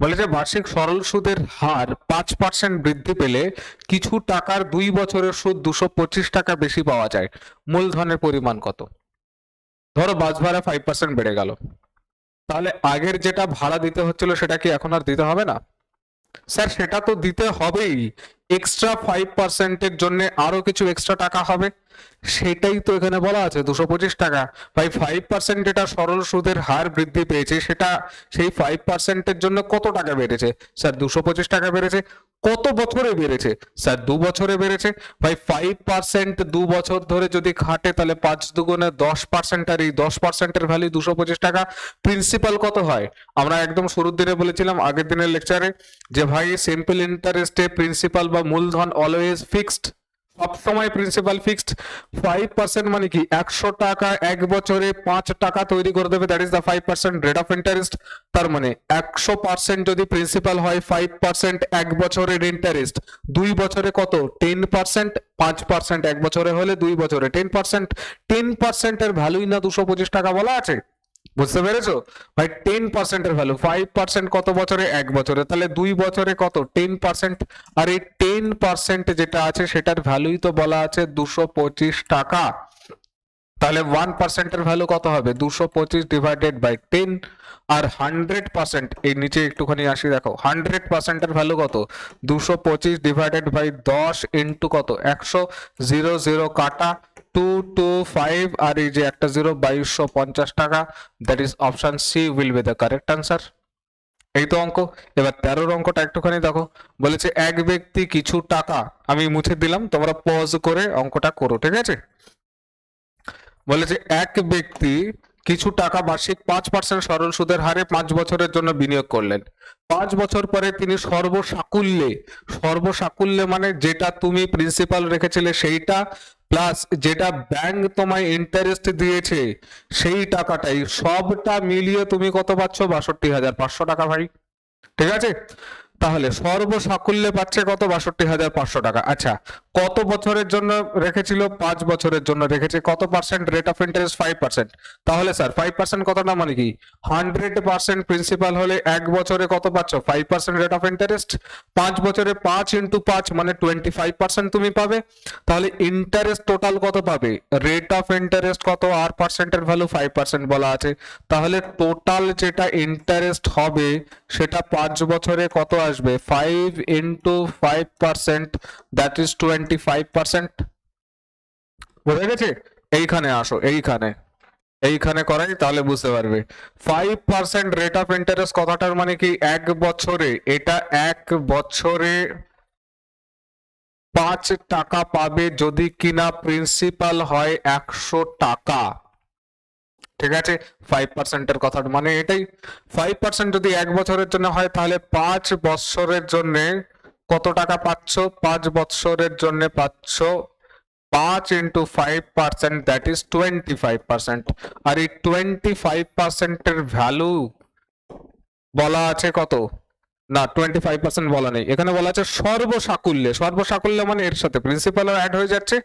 বলে যে বার্ষিক সরল সুদের হার পাঁচ পার্সেন্ট বৃদ্ধি পেলে কিছু টাকার দুই বছরের সুদ দুশো পঁচিশ টাকা বেশি পাওয়া যায়। মূলধনের পরিমাণ কত? ধরো বাস ভাড়া ফাইভ পার্সেন্ট বেড়ে গেল। তাহলে আগের যেটা ভাড়া দিতে হচ্ছিল সেটা কি এখন আর দিতে হবে না? স্যার, সেটা তো দিতে হবেই। এক্সট্রা ফাইভ পার্সেন্টের জন্য আরও কিছু এক্সট্রা টাকা হবে। সেটাই তো এখানে বলা আছে, দুশো পঁচিশ টাকা। ভাই ফাইভ পার্সেন্ট যেটা সরল সুদের হার বৃদ্ধি পেয়েছে, সেটা সেই ফাইভ পার্সেন্টের জন্য কত টাকা বেড়েছে? স্যার, দুশো পঁচিশ টাকা বেড়েছে, কত বছরে বেড়েছে? স্যার, দু বছরে বেড়েছে। ভাই ফাইভ পার্সেন্ট দু বছর ধরে যদি খাটে, তাহলে পাঁচ দুগুণে দশ পার্সেন্ট আর এই দশ পার্সেন্টের ভ্যালু দুশো পঁচিশ টাকা। প্রিন্সিপাল কত হয়? আমরা একদম শুরুর দিনে বলেছিলাম, আগের দিনের লেকচারে যে ভাই সিম্পল ইন্টারেস্টে প্রিন্সিপাল বা মূলধন অলওয়েজ ফিক্সড সবসময় প্রিন্সিপাল ফিক্সড ফাইভ পার্সেন্ট মানে কি? একশো টাকা এক বছরে পাঁচ টাকা তৈরি করে দেবে that is the five percent rate of interest তার মানে একশো পার্সেন্ট যদি প্রিন্সিপাল হয় ফাইভ পার্সেন্ট এক বছরের ইন্টারেস্ট দুই বছরে কত? টেন পার্সেন্ট পাঁচ পার্সেন্ট এক বছরে হলে দুই বছরে। টেন পার্সেন্ট টেন পার্সেন্টের ভ্যালুই না দুশো পঁচিশ টাকা বলা আছে? বুঝতে পেরেছ? ভাই টেন পার্সেন্টের ভ্যালু ফাইভ পার্সেন্ট কত বছরে? এক বছরে। তাহলে দুই বছরে কত? টেন পার্সেন্ট আর এই টেন পার্সেন্ট যেটা আছে, সেটার ভ্যালুই তো বলা আছে দুশো পঁচিশ টাকা। তাহলে ওয়ান পার্সেন্টের ভ্যালু কত হবে? দুশো পঁচিশ ডিভাইডেড বাই টেন আর হান্ড্রেড পার্সেন্ট এই নিচে একটুখানি আসি, দেখো হান্ড্রেড পার্সেন্টের ভ্যালু কত? দুশো পঁচিশ ডিভাইডেড বাই দশ ইন্টু কত? একশো জিরো জিরো কাটা টু টু ফাইভ আর এই যে একটা জিরো বাইশশো পঞ্চাশ টাকা that is option C will be the correct answer এই তো অঙ্ক, এবার তেরোর অঙ্কটা একটুখানি দেখো, বলেছে এক ব্যক্তি কিছু টাকা, আমি মুছে দিলাম, তোমরা পজ করে অঙ্কটা করো, ঠিক আছে? বলেছে এক ব্যক্তি কিছু টাকা বার্ষিক পাঁচ পার্সেন্ট সরল সুদের হারে পাঁচ বছরের জন্য বিনিয়োগ করলেন। পাঁচ বছর পরে তিনি সর্বসাকুল্যে সর্বসাকুল্যে মানে যেটা তুমি প্রিন্সিপাল রেখেছিলে সেইটা প্লাস যেটা ব্যাংক তোমায় ইন্টারেস্ট দিয়েছে, সেই টাকাটাই, সবটা মিলিয়ে তুমি কত পাচ্ছ? বাষট্টি হাজার পাঁচশো টাকা ভাই। ঠিক আছে? তাহলে সর্বসাকুল্যে পাচ্ছে কত? বাষট্টি হাজার পাঁচশো টাকা। আচ্ছা কত বছরের জন্য রেখেছিল? পাঁচ বছরের জন্য রেখেছে। কত percent rate of interest five percent তাহলে স্যার ফাইভ পার্সেন্ট কতটা মানে কি? হান্ড্রেড পার্সেন্ট প্রিন্সিপাল হলে এক বছরে কত পাচ্ছ? Five percent rate of interest পাঁচ বছরে পাঁচ ইন্টু পাঁচ মানে টোয়েন্টি ফাইভ পার্সেন্ট তুমি পাবে। তাহলে ইন্টারেস্ট টোটাল কত পাবে? রেট অফ ইন্টারেস্ট কত? আর পার্সেন্টের ভ্যালু ফাইভ পার্সেন্ট বলা আছে। তাহলে টোটাল যেটা ইন্টারেস্ট হবে, সেটা পাঁচ বছরে কত আসবে? Five into five percent that is twenty five percent বোঝা গেছে? এইখানে আসো, এইখানে। এইখানে করাই তাহলে বুঝতে পারবে। Five percent rate of interest কথাটার মানে কি? এক বছরে, এটা এক বছরে পাঁচ টাকা পাবে যদি কিনা প্রিন্সিপাল হয় একশো টাকা। ঠিক আছে? ফাইভ পার্সেন্টের কথা মানে এটাই। ফাইভ পার্সেন্ট যদি এক বছরের জন্য হয় তাহলে পাঁচ বছরের জন্য কত টাকা পাচ্ছ? পাঁচ বছরের জন্য পাচ্ছ। পাঁচ into five percent that is twenty five percent আর এই টোয়েন্টি ফাইভ পার্সেন্টের ভ্যালু বলা আছে কত? না টোয়েন্টি ফাইভ পার্সেন্ট বলা নেই। এখানে বলা আছে সর্বসাকুল্যে। সর্বসাকুল্যে মানে এর সাথে। প্রিন্সিপাল অ্যাড হয়ে যাচ্ছে।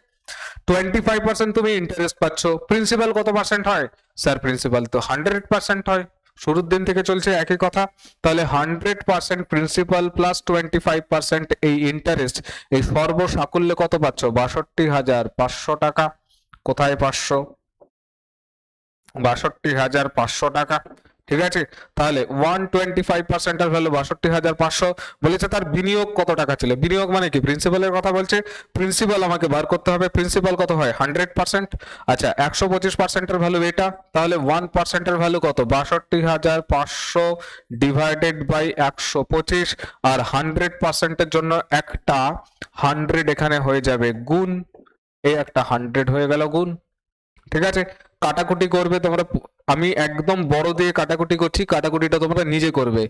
টোয়েন্টি ফাইভ পার্সেন্ট তুমি ইন্টারেস্ট পাচ্ছ। প্রিন্সিপাল কত পার্সেন্ট হয়? স্যার প্রিন্সিপাল তো হান্ড্রেড পার্সেন্ট হয়। শুরুর দিন থেকে চলছে একই কথা। তাহলে hundred percent principal plus twenty five percent এই ইন্টারেস্ট এই সর্বসাকুল্যে কত পাচ্ছ? বাষট্টি হাজার পাঁচশো টাকা। কোথায় পাঁচশো? বাষট্টি হাজার পাঁচশো টাকা। ঠিক আছে? তাহলে ওয়ান টোয়েন্টি ফাইভ পার্সেন্টের ভ্যালু বাষট্টি হাজার পাঁচশো বলেছে, তার বিনিয়োগ কত টাকা ছিল? বিনিয়োগ মানে কি? প্রিন্সিপালের কথা বলছে। প্রিন্সিপাল আমাকে বার করতে হবে। প্রিন্সিপাল কত হয়? হান্ড্রেড পার্সেন্ট আচ্ছা একশো পঁচিশ পার্সেন্টের ভ্যালু এটা। তাহলে ওয়ান পার্সেন্টের ভ্যালু কত? বাষট্টি হাজার পাঁচশো ডিভাইডেড বাই একশো পঁচিশ আর হান্ড্রেড পার্সেন্টের জন্য একটা হান্ড্রেড এখানে হয়ে যাবে গুণ। এই একটা হান্ড্রেড হয়ে গেল গুণ। ঠিক আছে? কাটাকুটি করবে তোমরা আমি একদম বড় দিয়ে কাটাকুটি করছি, কাটাকুটিটা তোমরা নিজে করবে।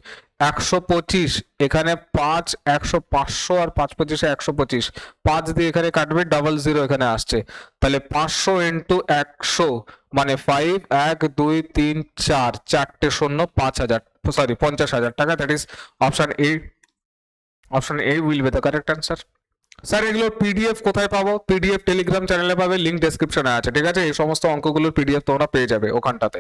একশো পঁচিশ, এখানে পাঁচ, একশো পাঁচশো আর পাঁচ পঁচিশে একশো পঁচিশ। পাঁচ দিয়ে এখানে কাটবে ডাবল জিরো এখানে আসছে। তাহলে পাঁচশো ইন্টু একশো মানে ফাইভ এক, দুই, তিন, চার, চারটে শূন্য, পাঁচ হাজার সরি পঞ্চাশ হাজার টাকা। That is option A option A will be the correct answer sir এগুলোর পিডিএফ কোথায় পাবো? পিডিএফ টেলিগ্রাম চ্যানেলে পাবে লিঙ্ক ডেসক্রিপশনে আছে, ঠিক আছে? এই সমস্ত অঙ্কগুলোর পিডিএফ তোমরা পেয়ে যাবে ওখানটাতে।